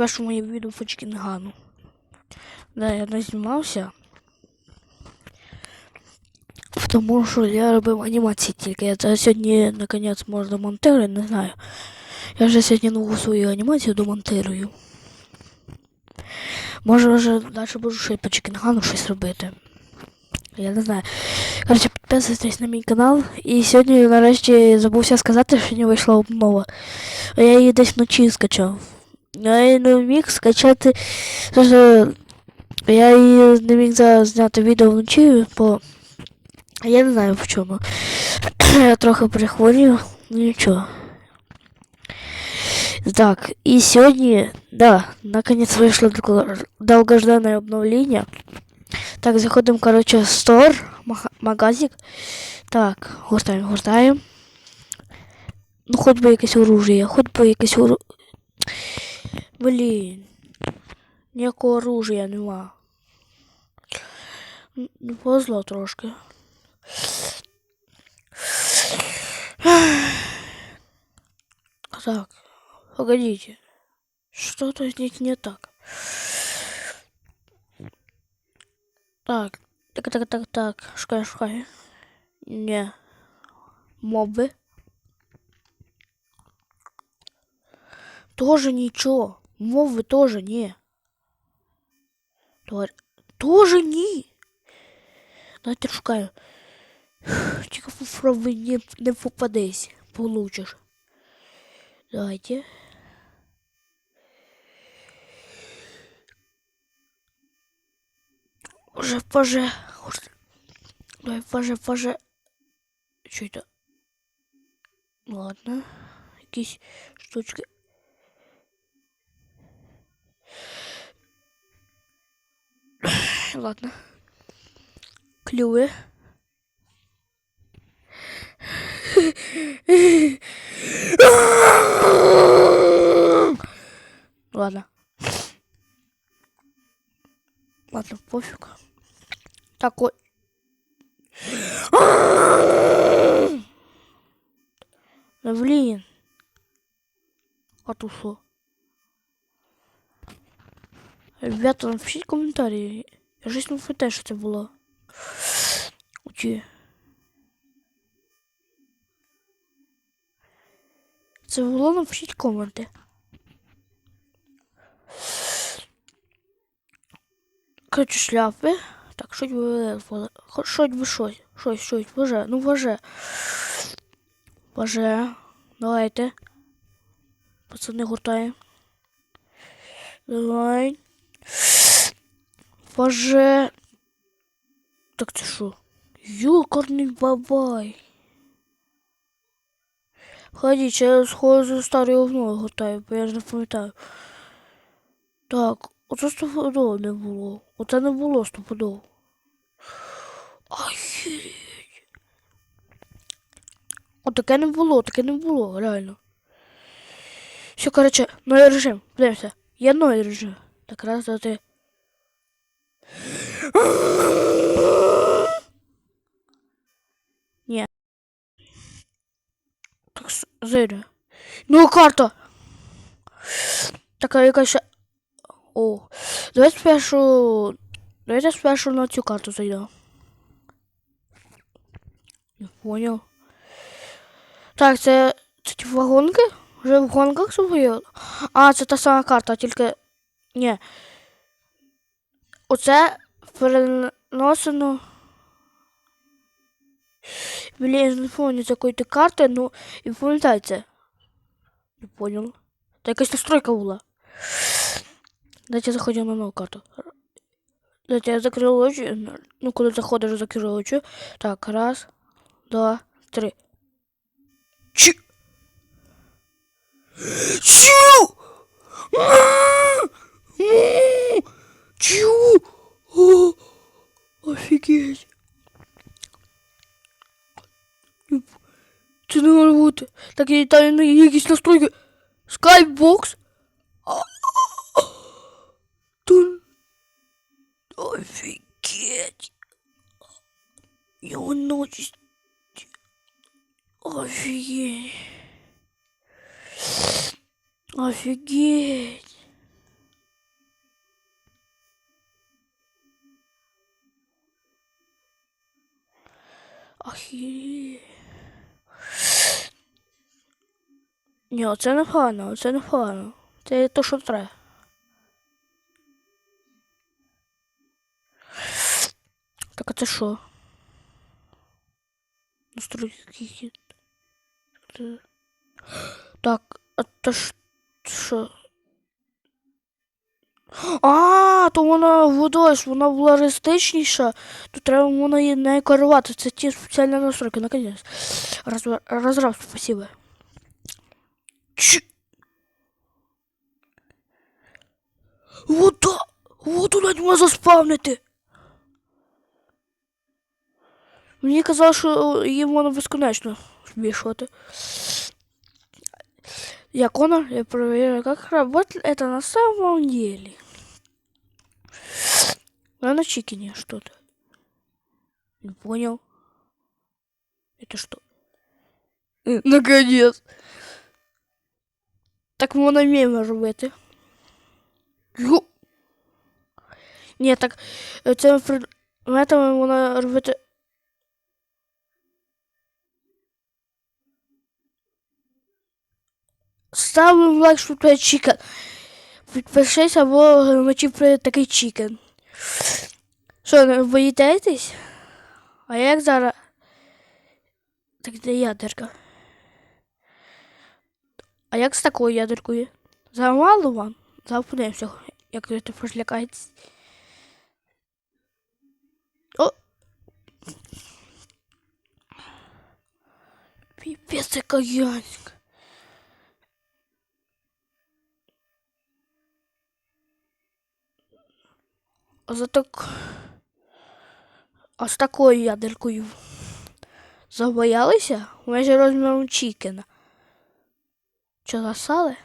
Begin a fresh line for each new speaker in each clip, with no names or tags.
перше моє відео по Чкінгану. Да, я не знімався. Тому що я робив анімації тільки. Я це сьогодні наконець можна монтирую, не знаю. Я вже сьогодні нову свою анімацію домонтирую. Може вже далі буду ще по Чкінгану щось робити. Я не знаю. Коротше, підписуйтесь на мій канал. І сьогодні нарешті забувся сказати, що не вийшла обмова. А я її десь вночі скачав. Я її не міг скачати. Я її не міг зараз зняти відео вночі, бо я не знаю в чому. я трохи прихворів, ну нічого. Так, і сьогодні, да, наконец дол- долгожданное обновление. Так, заходимо, короче, в стор, мага- магазик. Так, гортаємо, гортаємо. Ну, хоч би якесь оружие, хоч би якесь оружие. Блін. Ніякого оружия нема. Повезло трошки. Так, погодите. Что-то здесь не так. Так, так, так, так, так. Шукай, шукай. Не. Моби. Тоже ничего. Мови тоже не. Тварь. Тоже ні. Давайте шукаю. Тільки попробуй не, не попадись. Получиш. Давайте. Уже поже. Давай, поже, поже. Что это? Ладно. Якісь штучки. Ладно. Клювы. Ладно. Ладно, пофиг. Такой. Да блин. А От. Ребята, напишите комментарии. Я щось не пам'ятаю, що це було. Чи... Це було, напишіть коменти. Короче, шляпи. Так, щось би, хо- щось би щось. Щось, щось, боже, ну боже. Боже, давайте. Пацани гуртаємо. Давай. Боже. Так це що? Юкарний бабай. Ходіть, я схожу за старою овною гуртаю, бо я ж не пам'ятаю. Так, оце стопудово не було. Оце не було стопудово. Охереть. О, таке не було, таке не було, реально. Все, короче, новий режим. Подивимося. Є новий режим. Так, раз, два, три. Ні. Так, зайде. Ну, карта. Така якась. ще- О. Давайте спершу. Давайте спершу на цю карту зайдемо. Не понял. Так, це. Це ті вагонки? Вже в гонках своє? А, це та сама карта, тільки. Ні. Оце переносено. Блін, не пам'ятаю з якої ти карти, ну і пам'ятаєте. Не понял. Та якась настройка була. Дайте заходимо на нову карту. Дайте я закрив очі. Ну, коли заходиш, закрив очі. Так, раз, два, три. Чи. Чу! Чу! О, офігеть. Це не може бути. Так і там є якісь настройки. Скайбокс. Тун. Офігеть. Його ночі. Офігеть. Офігеть. Ні, це не погано, це не погано. Це то, що треба. Так, а це що? Настройки. хід. Так, а то що? А, то вона водось, вона була реалістичніша, то треба вона її не керувати. Це ті спеціальні настройки, наконець. Розра- Розраб, спасибо. Чи... Вода! Воду навіть можна заспавнити. Мені казали, що її можна безконечно збільшувати. Я Конор, я проверяю, как работает это на самом деле. А на чикине что-то. Не понял. Это что? Э, Наконец. Так можна меми робити. Йо. Ні, так е, це предметами можна робити. Ставимо лайк, що це чікен. Підпишись або вночі прийде такий чікен. Що, не боїтесь? А як зараз? Так де ядерка? А як з такою ядеркою? Замало вам? Запнемося, як ви тепер злякаєтесь. О! Піпець, яка янська. А за так... А з такою ядеркою забоялися? Майже розміром Чікена. Що засали?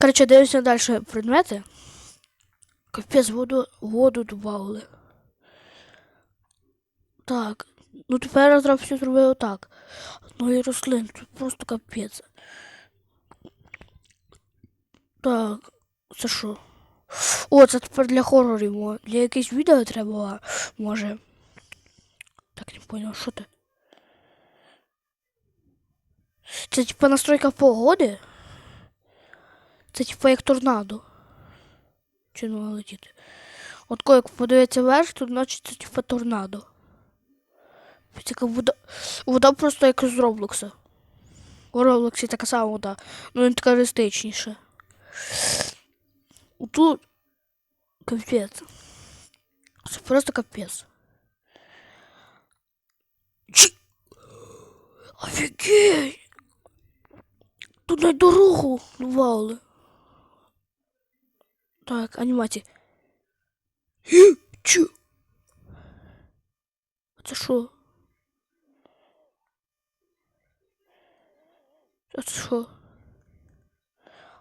Короче, дивимося далі предмети. Капець, воду, воду добавили. Так. Ну тепер розраб все зробив отак. Ну і рослин, тут просто капець. Так, це що? О, це тепер для хорорів. Для якихось відео треба, може. Так, не понял, що ти? Це типа настройка погоди? Це типа як торнадо. Чи не летіти? От коли подивиться вверх, то значить це типа торнадо. Така вода. Вода просто як з Роблокса. У Роблоксі така сама вода. Ну він така реалістичніша. Тут капець. Це просто капець. Офігеть! Тут на дорогу вали. Так, анімація. Гі, Чу. А Це що? А це що?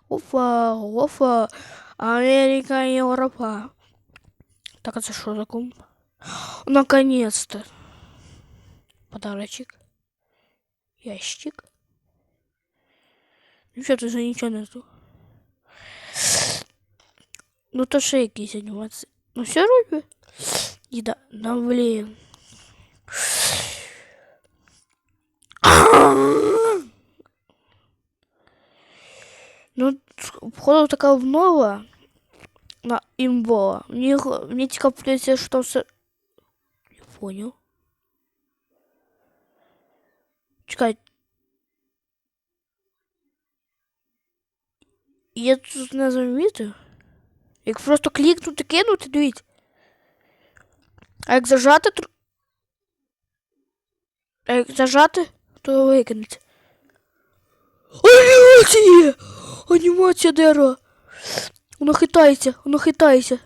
Опа, опа. Америка и Европа. Так, а це що за кум? Наконец-то. Подарочек. Ящик. Ну що, тут же нічого нету. Ну то ще якісь анімації. Ну все робить? І да, да блін. Ну, походу така обнова на імбова. Мені, х- мені цікаво подивитися, що там все... Не понял. Чекай. Я тут не замітив. Як просто клікнути, кинути, дивіться. А як зажати, тр- а як зажати, то викинеться. Анімація! Анімація дерева. Воно хитається, воно хитається.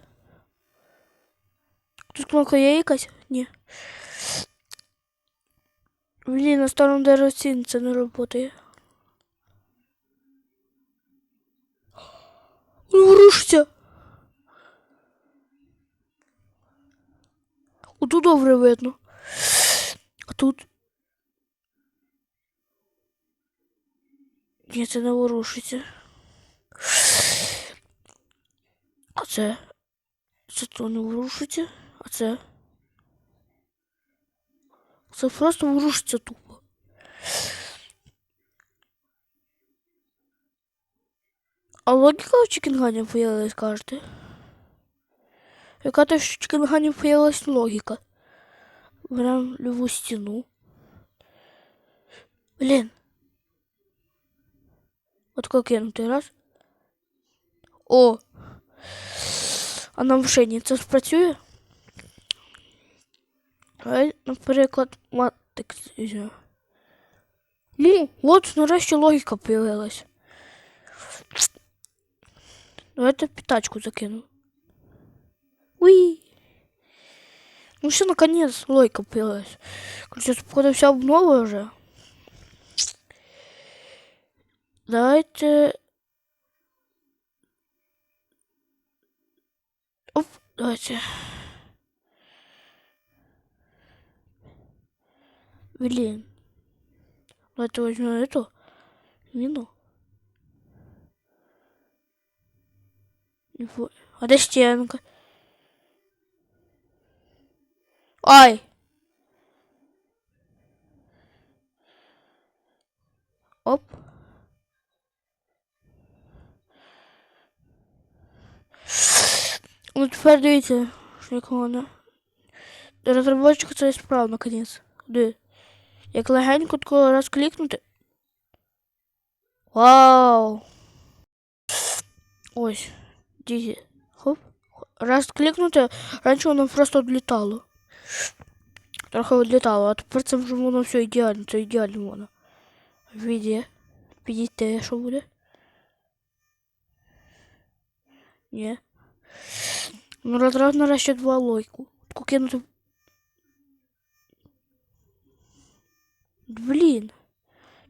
Тут кнопка є якась? Ні. Блін, на старому деревці це не працює. Воно рушиться. Отут добре видно. А тут. Ні, це не ворушиться. А це. Це то не ворушиться. А це. Це просто ворушиться тупо. А логіка у Чікінгані появилась, кажете? Яка то що в Чікінгані появилась логіка? Берем льву стіну. Блін. От как кинути раз. О! А на машині це спрацює? Давай, наприклад, матик візьмемо. Ну, от нарешті логіка появилась. Давайте пятачку закину. Уи. Ну все, наконец, логика появилась. Короче, походу вся обнова уже. Давайте... Оп, давайте. Блин. Давайте возьмем эту мину. А де стенка? Ай! Оп. Ну тепер дивіться, що вона. Розробочик це справ наконець. Диви. Як легенько тако раз клікнути. Вау! Ось. Дізі. Хоп. Раз клікнути, раніше воно просто відлітало. Трохи відлітало, а тепер це вже воно все ідеально, це ідеально воно. Віді. Підійти, що буде? Ні. Ну, розраз нарешті два лойку. Таку кинути. Блін.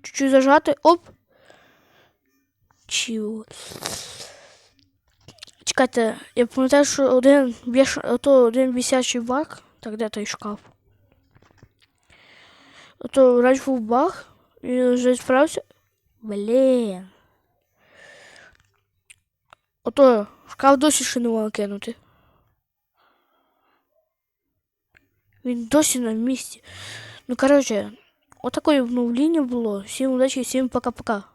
Чуть-чуть зажати. Оп. Чіо. Чекайте, я пам'ятаю, що один бєш... то один висячий баг. Так де той шкаф? То раніше був баг, і вже справився. Блін. Ото шкаф досі ще не можна кинути. Він досі на місці. Ну, коротше, отакое обновлення було. Всім удачі, всім пока-пока.